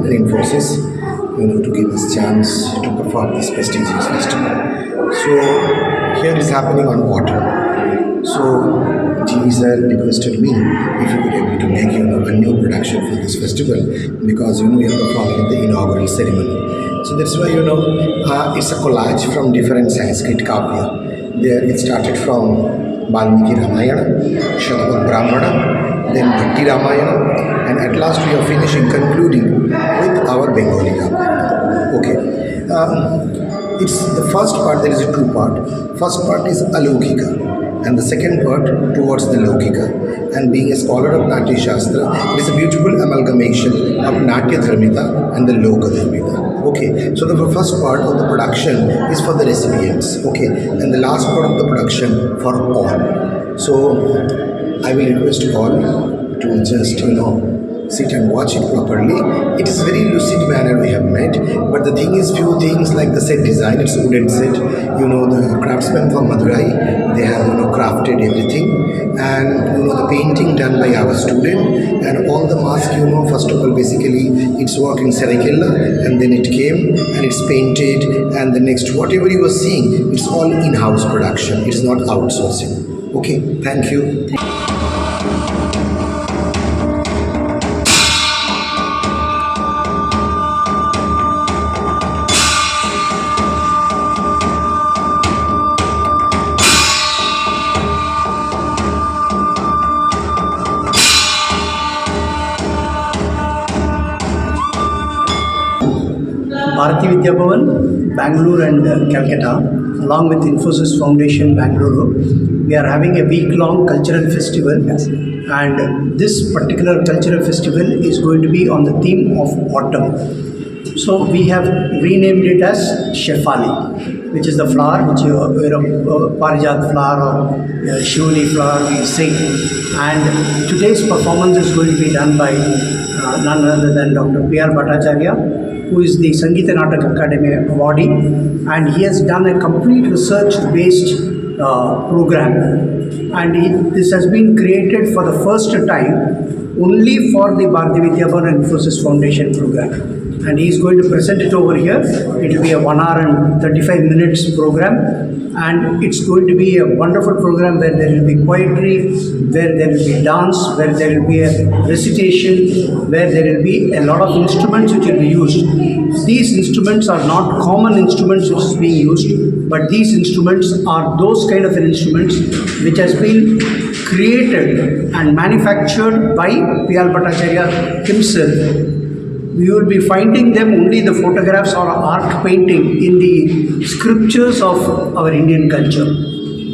And Infosys, you know, to give us chance to perform this prestigious festival. So here is happening on water. So sir requested me if you could able to make you know a new production for this festival because you know we are performing the inaugural ceremony. So that's why you know uh, it's a collage from different Sanskrit kavya. There it started from Valmiki Ramayana, Shatapad Brahmana, then Bhakti Ramayana, at last we are finishing concluding with our Bengali Ramayana. Okay. Um, it's the first part there is a two part. First part is Alokika and the second part towards the Lokika. And being a scholar of Natya Shastra, it is a beautiful amalgamation of Natya Dharmita and the Loka Dharmita. Okay, so the first part of the production is for the recipients, okay, and the last part of the production for all. So I will request all to just, you know, sit and watch it properly. It is very lucid manner we have made, but the thing is, few things like the set design, it's wooden set. You know, the craftsmen from Madurai, they have you know crafted everything, and you know the painting done by our student, and all the mask. You know, first of all, basically it's work in Sarakella, and then it came and it's painted, and the next whatever you are seeing, it's all in-house production. It's not outsourcing. Okay, thank you. Bharati Vidya Bhavan, Bangalore and uh, Calcutta, along with Infosys Foundation, Bangalore, we are having a week-long cultural festival. And this particular cultural festival is going to be on the theme of autumn. So we have renamed it as Shefali, which is the flower, which you know, uh, Parijat flower or uh, Shivani flower we say. And today's performance is going to be done by uh, none other than Dr. P.R. Bhattacharya, who is the Sangeeta Natak Academy awardee, and he has done a complete research-based uh, program. And this has been created for the first time only for the Bharati Vidyaban and Infosys Foundation program. And he is going to present it over here. It will be a one hour and 35 minutes program. And it's going to be a wonderful program where there will be poetry, where there will be dance, where there will be a recitation, where there will be a lot of instruments which will be used. These instruments are not common instruments which is being used, but these instruments are those kind of instruments which has been created and manufactured by P.R. Bhattacharya himself we will be finding them only the photographs or art painting in the scriptures of our Indian culture.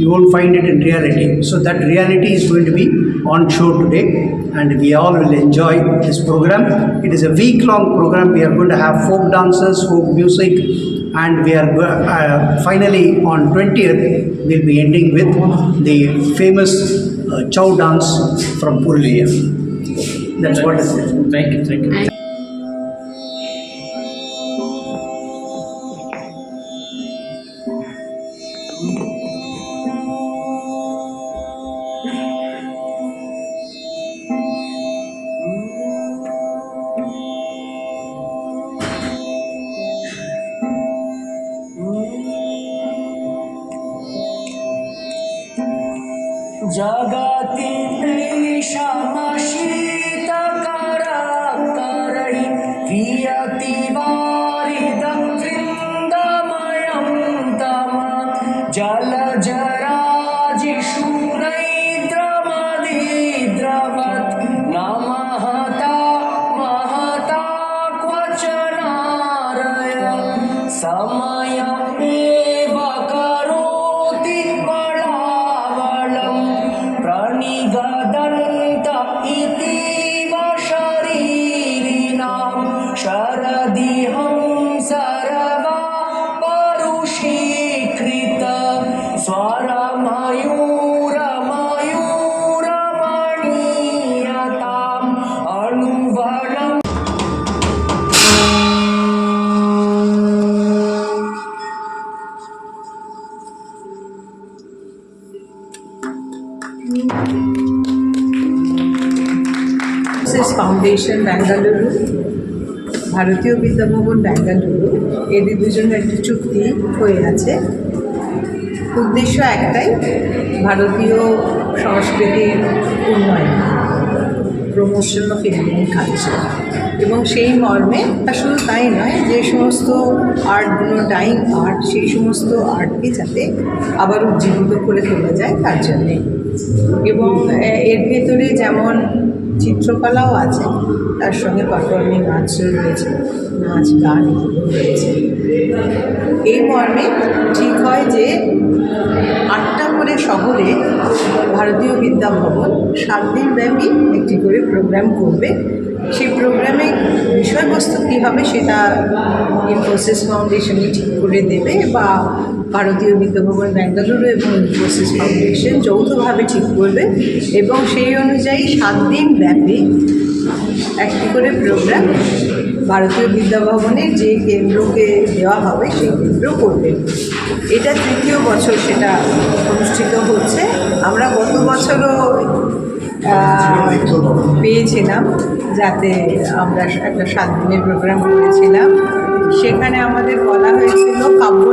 You won't find it in reality. So that reality is going to be on show today and we all will enjoy this program. It is a week-long program. We are going to have folk dances, folk music and we are uh, finally on 20th we'll be ending with the famous uh, chow dance from Purulia. That's what it is. Thank you, thank you. জগতিতে সমশীতকরা করি প্রিয়তি বারিদম বৃন্দময়ম তম জল জয় दा Bangalore. ভারতীয় বিদ্যাভবন ব্যাঙ্গালুরু, এদের দুজনের একটি চুক্তি হয়ে আছে উদ্দেশ্য একটাই, ভারতীয় সংস্কৃতির উন্নয়ন প্রমোশন অফ ইন্ডিয়ান কালচার এবং সেই মর্মে আর শুধু তাই নয়, যে সমস্ত আর্টগুলো ডাইং আর্ট সেই সমস্ত আর্টকে যাতে আবার উজ্জীবিত করে তোলা যায়, তার জন্যে এবং এর ভেতরে যেমন চিত্রকলাও আছে। তার সঙ্গে পারফর্মিং আর্টসও রয়েছে, নাচ গান রয়েছে। এই মর্মে ঠিক হয় যে আটটা করে শহরে ভারতীয় বিদ্যাভবন সাত দিন ব্যাপী একটি করে প্রোগ্রাম করবে। সেই প্রোগ্রামে বিষয়বস্তু কী হবে সেটা ইনফোসিস ফাউন্ডেশনই ঠিক করে দেবে বা ভারতীয় বিদ্যাভবন বেঙ্গালুরু এবং ইনফোসিস ফাউন্ডেশন যৌথভাবে ঠিক করবে এবং সেই অনুযায়ী সাত দিন ব্যাপী একটি করে প্রোগ্রাম ভারতীয় বিদ্যাভবনের যে কেন্দ্রকে দেওয়া হবে সেই কেন্দ্র করবে। এটা তৃতীয় বছর সেটা অনুষ্ঠিত হচ্ছে। আমরা গত বছরও পেয়েছিলাম যাতে আমরা একটা সাত দিনের প্রোগ্রাম করেছিলাম। সেখানে আমাদের বলা হয়েছিল কাব্য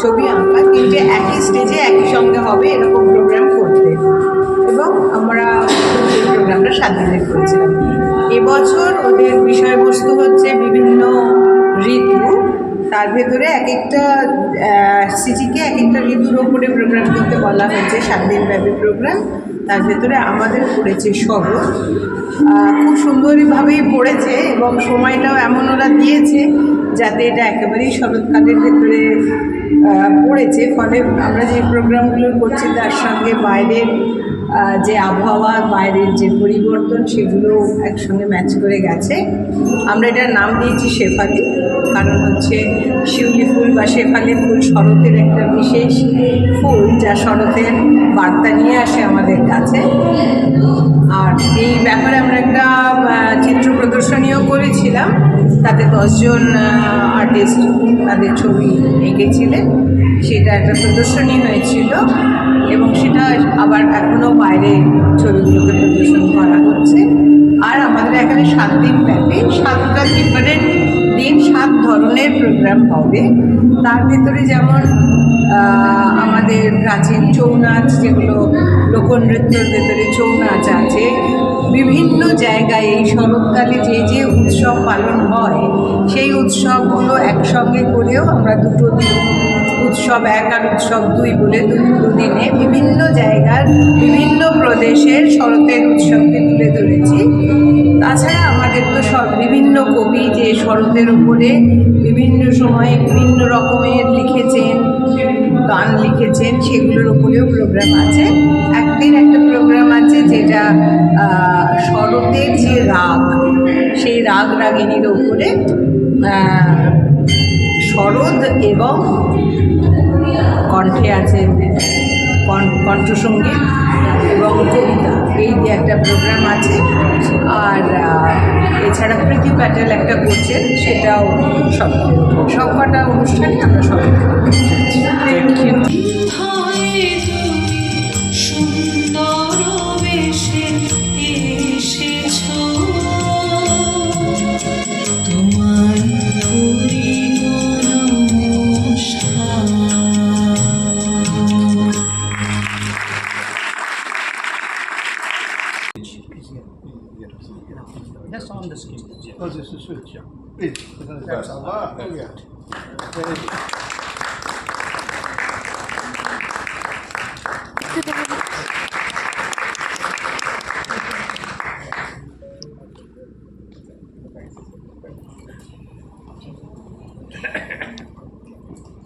ছবি আঁকা, তিনটে একই স্টেজে একই সঙ্গে হবে, এরকম প্রোগ্রাম করতে। এবং আমরা প্রোগ্রামটা সাত করেছিলাম এবছর ওদের বিষয়বস্তু হচ্ছে বিভিন্ন ঋতু। তার ভেতরে এক একটা সিটিকে এক একটা ঋতুর ওপরে প্রোগ্রাম করতে বলা হয়েছে সাত দিন ব্যাপী প্রোগ্রাম তার ভেতরে আমাদের পড়েছে শরৎ। খুব সুন্দরভাবেই পড়েছে এবং সময়টাও এমন ওরা দিয়েছে যাতে এটা একেবারেই শরৎকালের ভেতরে পড়েছে। ফলে আমরা যে প্রোগ্রামগুলো করছি তার সঙ্গে বাইরের যে আবহাওয়া, বাইরের যে পরিবর্তন, সেগুলো একসঙ্গে ম্যাচ করে গেছে। আমরা এটার নাম দিয়েছি শেফালি, কারণ হচ্ছে শিউলি ফুল বা শেফালি ফুল শরতের একটা বিশেষ ফুল যা শরতের বার্তা নিয়ে আসে আমাদের কাছে। আর এই ব্যাপারে আমরা একটা চিত্র প্রদর্শনীও করেছিলাম। তাতে দশজন আর্টিস্ট তাদের ছবি এঁকেছিলেন। সেটা একটা প্রদর্শনী হয়েছিল এবং সেটা আবার এখনও বাইরে ছবিগুলোকে প্রদর্শন করা হচ্ছে। আর আমাদের এখানে সাত দিন ব্যাপী, সাতটা ডিফারেন্ট দিন, সাত ধরনের প্রোগ্রাম হবে। তার ভেতরে যেমন আমাদের প্রাচীন ছৌ নাচ যেগুলো লোকনৃত্যের ভেতরে ছৌ নাচ আছে, বিভিন্ন জায়গায় এই শরৎকালে যে যে উৎসব পালন হয়, সেই উৎসবগুলো একসঙ্গে করেও আমরা দুটো দিন উৎসব এক আর উৎসব দুই বলে দুদিনে বিভিন্ন জায়গার বিভিন্ন প্রদেশের শরতের উৎসবকে তুলে ধরেছি। তাছাড়া আমাদের তো সব বিভিন্ন কবি যে শরতের উপরে বিভিন্ন সময়ে বিভিন্ন রকমের লিখেছেন, গান লিখেছেন, সেগুলোর উপরেও প্রোগ্রাম আছে। একদিন একটা প্রোগ্রাম আছে যেটা শরতের যে রাগ, সেই রাগ রাগিনীর উপরে শরৎ এবং কণ্ঠে আছে কণ- কণ্ঠসঙ্গীত এবং কবিতা। এই যে একটা প্রোগ্রাম আছে আর এছাড়া প্রীতি প্যাটেল একটা করছেন সেটাও সব সব কটা অনুষ্ঠানে আমরা সবাই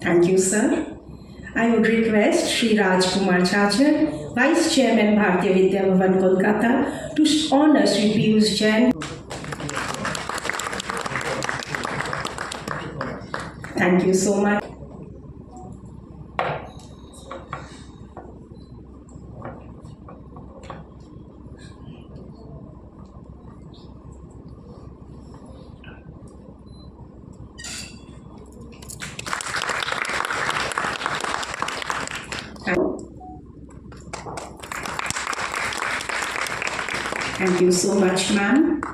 Thank you, sir. I would request Sri Raj Kumar Chachar, Vice Chairman Bharatiya Vidya Bhavan Kolkata, to honor Sri Piyush Jain. Thank you so much. Thank you so much, ma'am.